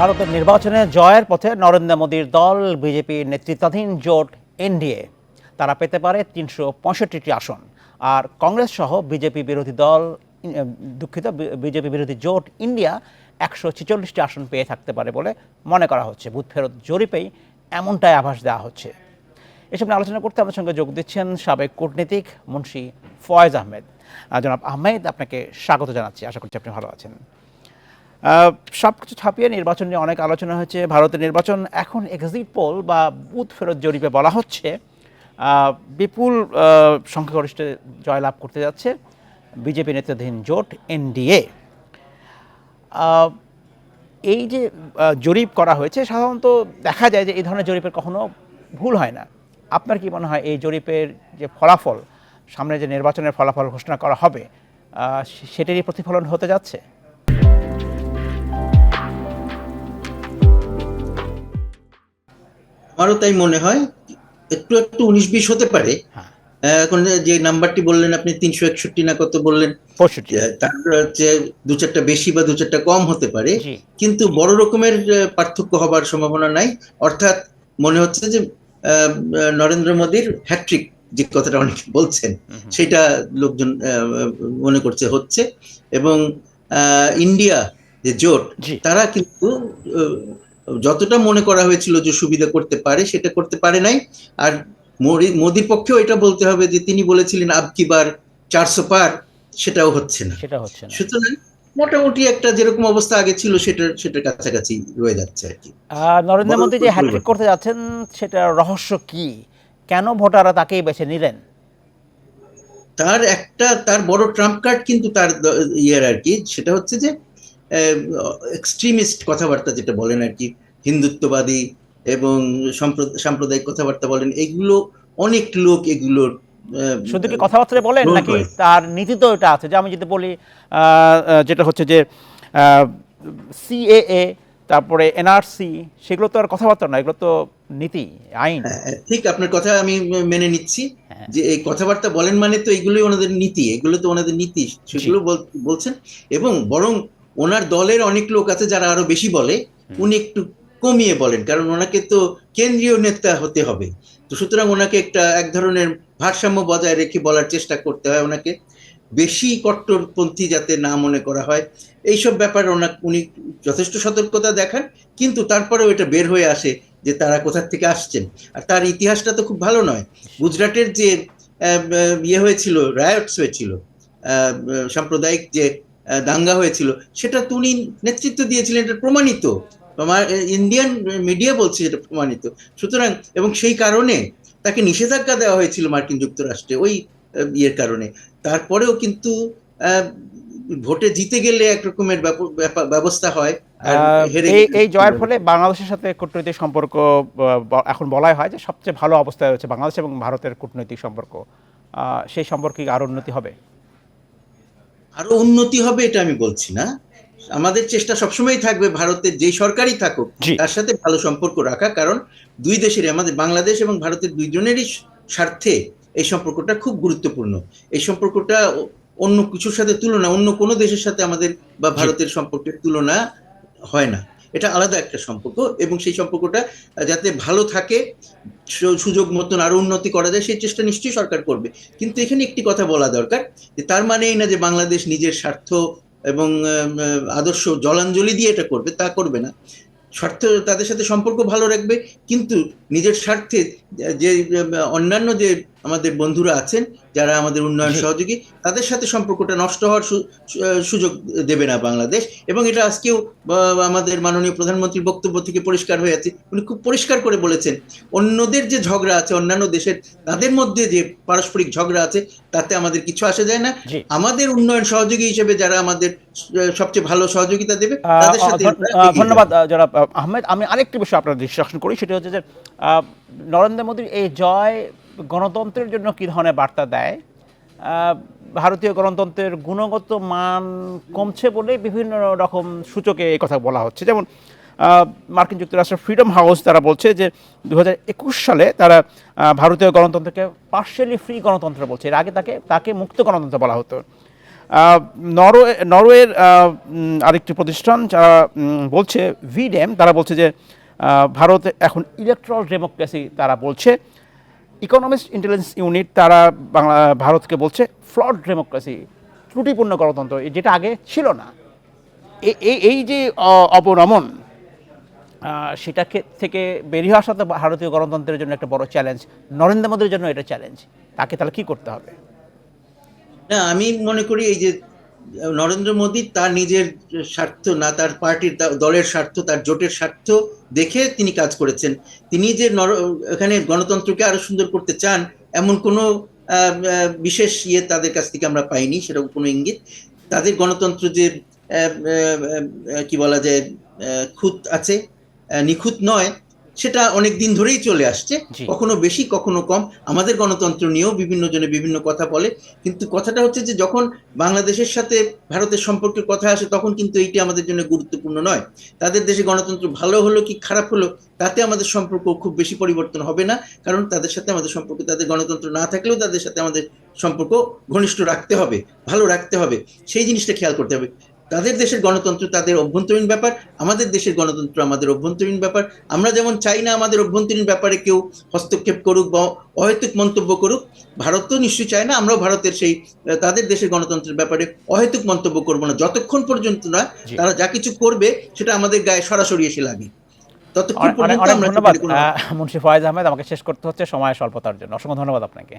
ভারতের নির্বাচনে জয়ের পথে নরেন্দ্র মোদীর দল বিজেপির নেতৃত্বাধীন জোট এনডিএ তারা পেতে পারে তিনশো পঁয়ষট্টিটি আসন। আর কংগ্রেস সহ বিজেপি বিরোধী দল দুঃখিত বিজেপি বিরোধী জোট ইন্ডিয়া একশো ছেচল্লিশটি আসন পেয়ে থাকতে পারে বলে মনে করা হচ্ছে। বুথ ফেরত জরিপেই এমনটাই আভাস দেওয়া হচ্ছে। এসব নিয়ে আলোচনা করতে আমাদের সঙ্গে যোগ দিচ্ছেন সাবেক কূটনীতিক মুন্সি ফয়েজ আহমেদ। আহ, জনাব আহমেদ আপনাকে স্বাগত জানাচ্ছি। আশা করছি আপনি ভালো আছেন। সব কিছু ছাপিয়ে নির্বাচন নিয়ে অনেক আলোচনা হয়েছে। ভারতের নির্বাচন এখন এক্সিট পোল বা বুথ ফেরত জরিপে বলা হচ্ছে। বিপুল সংখ্যাগরিষ্ঠে জয়লাভ করতে যাচ্ছে বিজেপি নেতৃত্বাধীন জোট, এনডিএ। এই যে জরিপ করা হয়েছে, সাধারণত দেখা যায় যে এই ধরনের জরিপের কখনো ভুল হয় না। আপনার কি মনে হয় এই জরিপের যে ফলাফল, সামনে যে নির্বাচনের ফলাফল ঘোষণা করা হবে সেটারই প্রতিফলন হতে যাচ্ছে? আমারও তাই মনে হয় একটু একটু উনিশ বিশ হতে পারে। হ্যাঁ। এখন যে নাম্বারটি বললেন আপনি তিনশো একষট্টি না কত বললেন তার হচ্ছে দু চারটা বেশি বা দু চারটা কম হতে পারে। কিন্তু বড় রকমের পার্থক্য হবার সম্ভাবনা নাই। অর্থাৎ মনে হচ্ছে যে আহ, নরেন্দ্র মোদীর হ্যাট্রিক যে কথাটা অনেকে বলছেন সেটা লোকজন মনে করছে হচ্ছে। এবং আহ, ইন্ডিয়া যে জোট তারা কিন্তু যতটা মনে করা হয়েছিল যে সুবিধা করতে পারে সেটা করতে পারে নাই। আর মোদির পক্ষেও এটা বলতে হবে যে তিনি বলেছিলেন আবকিবার চারশো পার? সেটাও হচ্ছে না। সেটা হচ্ছে না। সুতরাং মোটামুটি একটা যেরকম অবস্থা আগে ছিল সেটা সেটার কাছাকাছি রয়ে যাচ্ছে আর কি। নরেন্দ্র মোদী যে হ্যাট্রিক করতে যাচ্ছেন সেটা রহস্য কি? কেন ভোটাররা তাকেই বেছে নিলেন? তার একটা তার বড় ট্রাম্প কার্ড কিন্তু তার ইয়ের আর কি। সেটা হচ্ছে যে এক্সট্রিমিস্ট কথাবার্তা যেটা বলেন আর কি হিন্দুত্ববাদী এবং সাম্প্রদায়িক কথাবার্তা বলেন এগুলো অনেক লোক এগুলোর শুধু কি কথাবার্তা বলেন নাকি তার নীতি তো এটা আছে যে আমি যদি বলি যেটা হচ্ছে যে সিএএ তারপরে এনআরসি সেগুলো তো আর কথাবার্তা না এগুলো তো নীতি আইন। হ্যাঁ, ঠিক আপনার কথা আমি মেনে নিচ্ছি হ্যাঁ। যে এই কথাবার্তা বলেন মানে তো এগুলোই ওনাদের নীতি এগুলো তো ওনাদের নীতি সেগুলো বলছেন এবং বরং ওনার দলের অনেক লোক আছে যারা আরও বেশি বলে উনি একটু কমিয়ে বলেন কারণ ওনাকে তো কেন্দ্রীয় নেতা হতে হবে। তো সুতরাং ওনাকে একটা এক ধরনের ভারসাম্য বজায় রেখে বলার চেষ্টা করতে হয় ওনাকে। বেশি কট্টরপন্থী যাতে না মনে করা হয় এইসব ব্যাপারে ওনা উনি যথেষ্ট সতর্কতা দেখান কিন্তু তারপরেও এটা বের হয়ে আসে যে তারা কোথা থেকে আসছেন। আর তার ইতিহাসটা তো খুব ভালো নয়। গুজরাটের যে ইয়ে হয়েছিল রায়টস হয়েছিল সাম্প্রদায়িক যে দাঙ্গা হয়েছিল। সেটা তো উনি নেতৃত্ব দিয়েছিলেন এটা প্রমাণিত। আমার ইন্ডিয়ান মিডিয়া বলছে এটা প্রমাণিত। সুতরাং এবং সেই কারণে তাকে নিষেধাজ্ঞা দেওয়া হয়েছিল মার্কিন যুক্তরাষ্ট্রে ওই ইয়ের কারণে। তারপরেও কিন্তু ভোটে জিতে গেলে একরকমের ব্যবস্থা হয় এই এই জয়ের ফলে বাংলাদেশের সাথে কূটনৈতিক সম্পর্ক এখন বলাই হয় যে সবচেয়ে ভালো অবস্থায় রয়েছে বাংলাদেশ এবং ভারতের কূটনৈতিক সম্পর্ক। আহ, সেই সম্পর্কে কি আরও উন্নতি হবে? আরও উন্নতি হবে এটা আমি বলছি না। আমাদের চেষ্টা সবসময় থাকবে ভারতের যে সরকারই থাকুক তার সাথে ভালো সম্পর্ক রাখা কারণ দুই দেশের আমাদের বাংলাদেশ এবং ভারতের দুইজনেরই স্বার্থে এই সম্পর্কটা খুব গুরুত্বপূর্ণ। এই সম্পর্কটা অন্য কিছুর সাথে তুলনা অন্য কোনো দেশের সাথে আমাদের বা ভারতের সম্পর্কের তুলনা হয় না। এটা আলাদা একটা সম্পর্ক এবং সেই সম্পর্কটা যাতে ভালো থাকে সুযোগ মতন আরও উন্নতি করা যায়, সেই চেষ্টা নিশ্চয়ই সরকার করবে। কিন্তু এখানে একটি কথা বলা দরকার, যে তার মানে এই না যে বাংলাদেশ নিজের স্বার্থ এবং আদর্শ জলাঞ্জলি দিয়ে এটা করবে, তা করবে না। স্বার্থ তাদের সাথে সম্পর্ক ভালো রাখবে, কিন্তু নিজের স্বার্থে যে, অন্যান্য যে আমাদের বন্ধুরা আছেন যারা আমাদের উন্নয়ন সহযোগী তাদের সাথে সম্পর্কটা নষ্ট হওয়ার সুযোগ দেবে না বাংলাদেশ। এবং এটা আজকেও আমাদের মাননীয় প্রধানমন্ত্রীর বক্তব্য থেকে পরিষ্কার হয়ে আছে উনি খুব পরিষ্কার করে বলেছেন অন্যদের যে ঝগড়া আছে অন্যান্য দেশের তাদের মধ্যে যে পারস্পরিক ঝগড়া আছে তাতে আমাদের কিছু আসে যায় না। আমাদের উন্নয়ন সহযোগী হিসেবে যারা আমাদের সবচেয়ে ভালো সহযোগিতা দেবে তাদের সাথে ধন্যবাদ জনাব আহমেদ। আমি আরেকটি বিষয় আপনার দৃষ্টি করি সেটা হচ্ছে যে নরেন্দ্র মোদীর এই জয় গণতন্ত্রের জন্য কী ধরনের বার্তা দেয়? ভারতীয় গণতন্ত্রের গুণগত মান কমছে বলে বিভিন্ন রকম সূচকে এই কথা বলা হচ্ছে। যেমন মার্কিন যুক্তরাষ্ট্রের ফ্রিডম হাউস তারা বলছে যে দু হাজার একুশ সালে তারা ভারতীয় গণতন্ত্রকে পার্শিয়ালি ফ্রি গণতন্ত্র বলছে। এর আগে তাকে তাকে মুক্ত গণতন্ত্র বলা হতো। নরওয়ে, নরওয়ের আরেকটি প্রতিষ্ঠান যারা বলছে ভিডেম তারা বলছে যে ভারত এখন ইলেকট্রাল ডেমোক্রেসি তারা বলছে। ইকোনমিক্স ইন্টেলিজেন্স ইউনিট, তারা বাংলা, ভারতকে বলছে ফ্লড ডেমোক্রেসি, ত্রুটিপূর্ণ গণতন্ত্র যেটা আগে ছিল না। এই- এই যে অবনমন সেটাকে থেকে বেরিয়ে আসা তো ভারতীয় গণতন্ত্রের জন্য একটা বড় চ্যালেঞ্জ নরেন্দ্র মোদীর জন্য এটা চ্যালেঞ্জ তাকে তাহলে কি করতে হবে? না, আমি মনে করি এই যে, নরেন্দ্র মোদী তার নিজের স্বার্থ না, তার পার্টির দলের স্বার্থ, তার জোটের স্বার্থ দেখে তিনি কাজ করেছেন। তিনি যে নর- এখানে গণতন্ত্রকে আরও সুন্দর করতে চান, এমন কোনো বিশেষ ইয়ে তাদের কাছ থেকে আমরা পাইনি, সেরকম কোনো ইঙ্গিত। তাদের গণতন্ত্র যে কি বলা যায় খুঁত আছে নিখুঁত নয় সেটা অনেক দিন ধরেই চলে আসছে কখনো বেশি কখনো কম। আমাদের গণতন্ত্র নিয়েও বিভিন্ন জনে বিভিন্ন কথা বলে। কিন্তু কথাটা হচ্ছে যে যখন বাংলাদেশের সাথে ভারতের সম্পর্কের কথা আসে তখন কিন্তু এইটি আমাদের জন্য গুরুত্বপূর্ণ নয়। তাদের দেশে গণতন্ত্র ভালো হলো কি খারাপ হলো তাতে আমাদের সম্পর্ক খুব বেশি পরিবর্তন হবে না। কারণ তাদের সাথে আমাদের সম্পর্ক তাদের গণতন্ত্র না থাকলেও তাদের সাথে আমাদের সম্পর্ক ঘনিষ্ঠ রাখতে হবে ভালো রাখতে হবে। সেই জিনিসটা খেয়াল করতে হবে। তাদের দেশের গণতন্ত্র তাদের অভ্যন্তরীণ ব্যাপার আমাদের দেশের গণতন্ত্র আমাদের অভ্যন্তরীণ ব্যাপার। আমরা যেমন চাই না আমাদের অভ্যন্তরীণ ব্যাপারে কেউ হস্তক্ষেপ করুক বা অহেতুক মন্তব্য করুক ভারত তো নিশ্চয়ই চায় না আমরাও ভারতের সেই তাদের দেশের গণতন্ত্রের ব্যাপারে অহেতুক মন্তব্য করব না। যতক্ষণ পর্যন্ত না তারা যা কিছু করবে সেটা আমাদের গায়ে সরাসরি এসে লাগে। ততক্ষণ পর্যন্ত আমরা ধন্যবাদ মুন্সি ফয়েজ আহমেদ। আমাকে শেষ করতে হচ্ছে সময় স্বল্পতার জন্য। অসংখ্য ধন্যবাদ আপনাকে।